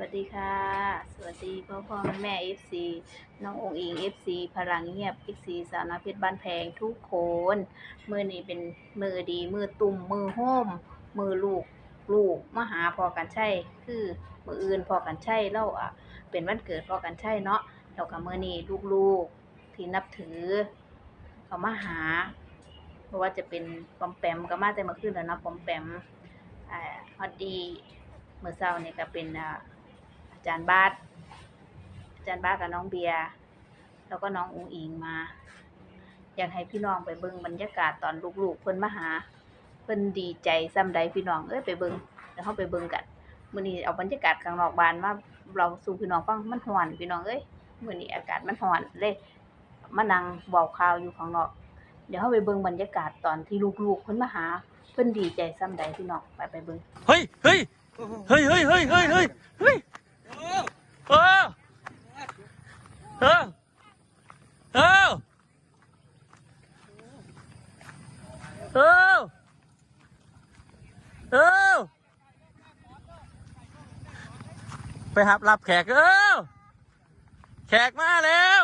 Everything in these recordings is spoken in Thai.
วัสดีค่ะ สวัสดีพ่อพ่อแม่เอฟซีน้ององค์อิงเอฟซีพลังเงียบเอฟซีสาวน้อยเพชรบ้านแพงทุกคนมือนี้เป็นมือดีมือตุ่มมือโฮมมือลูกลูกมาหาพอกันใช่คือมืออื่นพอกันใช่เล่าอะเป็นวันเกิดพอกันใช่เนาะแล้วก็มือนี้ลูกๆที่นับถือเขามาหา เพราะว่าจะเป็นปอมแปมก็มาแต่มื่อคืนแล้วเนาะปอมแปมอ่าฮอดดีเมื่อเช้านี่ก็เป็นอ่า จารย์บาสอาจารย์บาสกับน้องเบียร์แล้วก็น้องอุงอิงมา อยากให้พี่น้องไปเบิ่งบรรยากาศตอนลูกๆเพิ่นมาหา เพิ่นดีใจซ้ำใดพี่น้องเอ้ยไปเบิ่งเดี๋ยวเฮาไปเบิ่งกันมื้อนี้เอาบรรยากาศข้างนอกบ้านมาเราสู่พี่น้องฟังมันร้อนพี่น้องเอ้ยมื้อนี้อากาศมันร้อนเลยมานั่งเว้าข่าวอยู่ข้างนอก เดี๋ยวเฮาไปเบิ่งบรรยากาศตอนที่ลูกๆเพิ่นมาหา เพิ่นดีใจซ้ำใดพี่น้องไปไปเบิ่งเฮ้ยเฮ้ยเฮ้ยเฮ้ยเฮ้ยเฮ้ยเฮ้ย เฮ้ย เออ เออเออเออเออไปหับรับแขกเออแขกมาแล้ว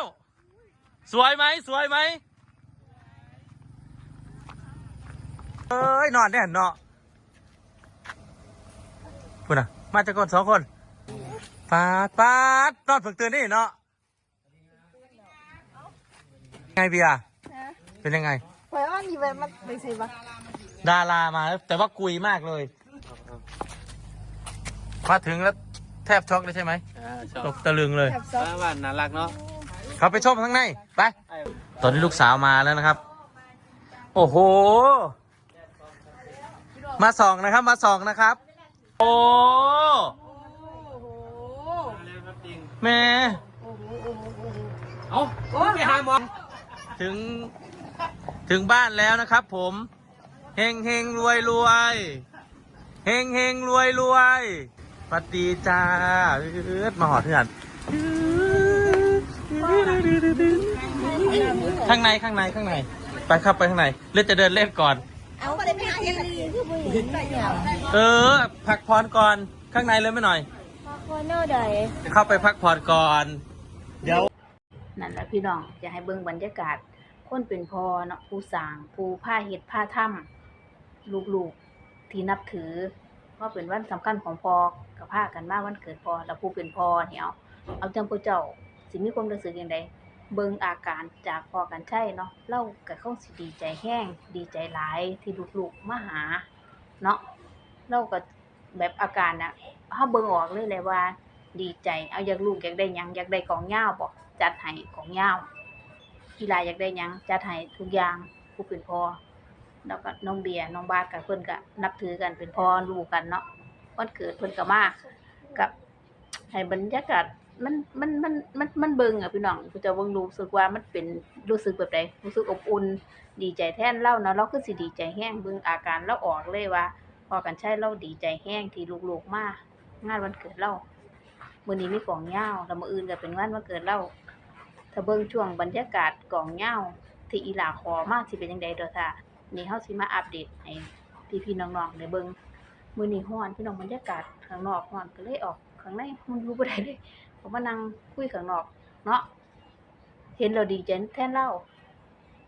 สวยไหมสวยไหมเอ้ยนอนแน่นเนาะคุณอะมาจากคนสองคนปาดปาดนอนฝึกตื่นนี่เนาะ ไงเบียร์เป็นยังไงไว้ว่ามีไว้มาไปใส่ปะดารามาแล้วแต่ว่ากุยมากเลยมาถึงแล้วแทบช็อกเลยใช่ไหมอ่าชอบตกตะลึงเลยแถบซอฟบ้านน่ารักเนาะเขาไปชมข้างใน ไปตอนนี้ลูกสาวมาแล้วนะครับ โอ้โห มาส่องนะครับ มาส่องนะครับ โอ้แม่ เอ้าไปหาหมอ ถึงถึงบ้านแล้วนะครับผมเฮงเฮงรวยรวยเฮงเฮงรวยรวยสวัสดีจ้าเอิ้ดมาหอดเพื่อนข้างในข้างในข้างใน ไปครับไปข้างในเลือจะเดินเล่นก่อน เอาไปเลยไม่เห็นคือมือเห็นได้ยังเออพักผ่อนก่อนข้างในเลยไม่หน่อยพอคนโน่ใดเข้าไปพักผ่อนก่อน เดี๋ยว นั่นแหละพี่น้องจะให้เบิ่งบรรยากาศ คนเป็นพ่อเนาะผู้สร้างผู้ผ้าเฮ็ดผ้าถ้ำลูกๆที่นับถือว่าเป็นวันสำคัญของพ่อกับผ้ากันมาวันเกิดพ่อแล้วผู้เป็นพ่อเนี่ยเอาเอาจังพระเจ้าสิมีความรู้สึกอย่างใดเบิ่งอาการจากพ่อกันใช่เนาะเล่าก็คงสิดีใจแห้ง ดีใจหลายที่ลูกๆมาหาเนาะเราก็แบบอาการน่ะเฮาเบิ่งออกเลยเลยว่า ดีใจ เอาอยากลูกอยากได้ยังอยากได้ของยาวบ่จัดให้ของยาวกีฬาอยากได้ยังจัดให้ทุกอย่างผู้เป็นพ่อแล้วก็น้องเบียร์น้องบาสกับเพิ่อนก็นับถือกันเป็นพ่อลูกกันเนาะวันเกิดเพิ่อนก็มากกับให้บรรยากาศมันมันมันมันมันเบิ่งอะพี่น้องกูจะเบิ่งรู้สึกว่ามันเป็นรู้สึกแบบใดรู้สึกอบอุ่นดีใจแทนเราเนาะเราคือสิดีใจแฮงเบิ่งอาการเราออกเลยว่าพอกันใช่เราดีใจแฮงที่ลูกๆมากงานวันเกิดเรา มื้อนี้มีกล่องเหย้าแล้วมื้ออื่นก็เป็นวันวันเกิดเราถ้าเบิ่งช่วงบรรยากาศกล่องเหย้าที่อีหลาขอมาสิเป็นจังได๋เด้อท่านี่เฮาสิมาอัปเดตให้พี่ๆน้องๆได้เบิ่งมื้อนี้ร้อนพี่น้องบรรยากาศข้างนอกร้อนก็เลยออกข้างในมันอยู่บ่ได้เลยผมมานั่งคุยข้างนอก เนาะเห็นแล้วดีใจแทนเรา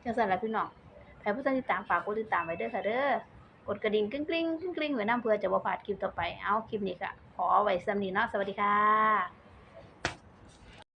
จังซั่นล่ะพี่น้องใครผู้ติดตามฝากกดติดตามไว้ด้อค่ะเด้อ กดกระดิ่งกริ๊งกริ้งกริ๊งไว้นํเพื่อจะบ่พลาดคลิปต่อไป เอาคลิปนี้ก็ขอไว้สำนีเนาะสวัสดีค่ะ